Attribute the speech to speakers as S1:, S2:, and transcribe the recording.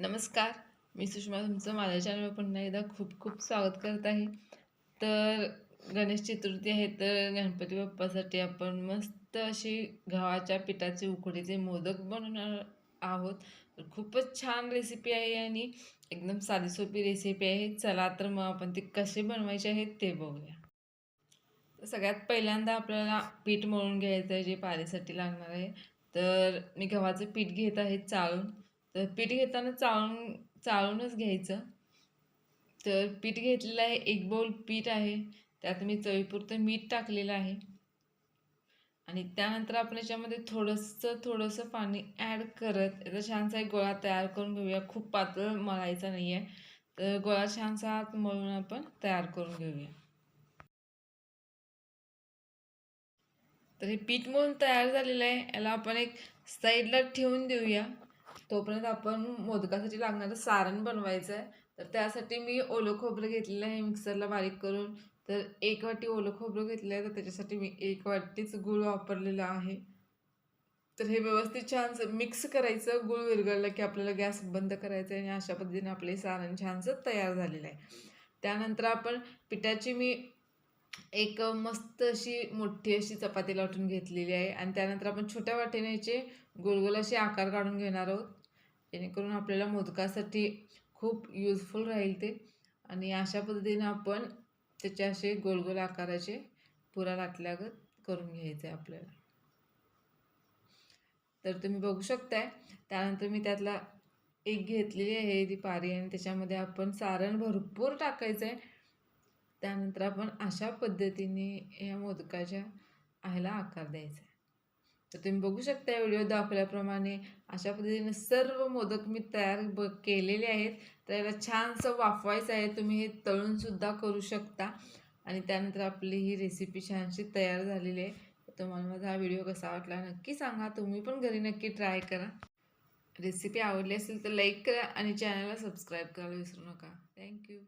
S1: नमस्कार मी सुषमा तुमचं माझ्या चॅनलवर पुन्हा एकदा खूप खूप स्वागत करत आहे. तर गणेश चतुर्थी आहे तर गणपती बाप्पासाठी आपण मस्त अशी गव्हाच्या पिठाचे उकडीचे मोदक बनवणार आहोत. खूपच छान रेसिपी आहे आणि एकदम साधी सोपी रेसिपी आहे. चला तर मग आपण ते कसे बनवायचे आहेत ते बघूया. तर सगळ्यात पहिल्यांदा आपल्याला पीठ मळून घ्यायचं आहे जे पाण्यासाठी लागणार आहे. तर मी गव्हाचं पीठ घेत आहे चाळून. तर पीठ घेताना चाळून चाळूनच घ्यायचं. तर पीठ घेतलेलं आहे एक बाउल पीठ आहे. त्यात मी चवीपुरतं मीठ टाकलेलं आहे. आणि त्यानंतर आपण याच्यामध्ये थोडंसं थोडंसं पाणी ॲड करत याचा छानसा एक गोळा तयार करून घेऊया. खूप पातळ मळायचा नाही आहे तर गोळा छानसा आत मळून आपण तयार करून घेऊया. तर हे पीठ मळून तयार झालेलं आहे. याला आपण एक साईडला ठेवून देऊया. तोपर्यंत आपण मोदकासाठी लागणारं सारण बनवायचं आहे तर त्यासाठी मी ओलं खोबरं घेतलेलं आहे मिक्सरला बारीक करून. तर एक वाटी ओलं खोबरं घेतलं आहे तर त्याच्यासाठी मी एक वाटीच गूळ वापरलेला आहे. तर हे व्यवस्थित छानसं मिक्स करायचं गूळ विरघळलं की आपल्याला गॅस बंद करायचं आहे आणि अशा पद्धतीने आपले सारण छानसं तयार झालेलं आहे. त्यानंतर आपण पिठाची मी एक मस्त अशी मोठी अशी चपाती लाटून घेतलेली आहे. आणि त्यानंतर आपण छोट्या वाटेने याचे गोलगोल असे आकार काढून घेणार आहोत. जेणेकरून आपल्याला मोदकासाठी खूप युजफुल राहील ते. आणि अशा पद्धतीने आपण त्याचे असे गोलगोल आकाराचे पुरा लाटल्यागत करून घ्यायचे आपल्याला. तर तुम्ही बघू शकताय त्यानंतर मी त्यातला एक घेतलेली आहे ती पारी आणि त्याच्यामध्ये आपण सारण भरपूर टाकायचं आहे त्यानंतर आपण अशा पद्धतीने या मोदकाच्या ह्याला आकार द्यायचा आहे तर तुम्ही बघू शकता व्हिडिओ दाखवल्याप्रमाणे अशा पद्धतीने सर्व मोदक मी तयार ब केलेले आहेत. तर याला छानसं वाफवायचं आहे. तुम्ही हे तळूनसुद्धा करू शकता. आणि त्यानंतर आपली ही रेसिपी छानशी तयार झालेली आहे. तर तुम्हाला माझा हा व्हिडिओ कसा वाटला नक्की सांगा. तुम्ही पण घरी नक्की ट्राय करा. रेसिपी आवडली असेल तर लाईक करा आणि चॅनलला सबस्क्राईब करायला विसरू नका. थँक्यू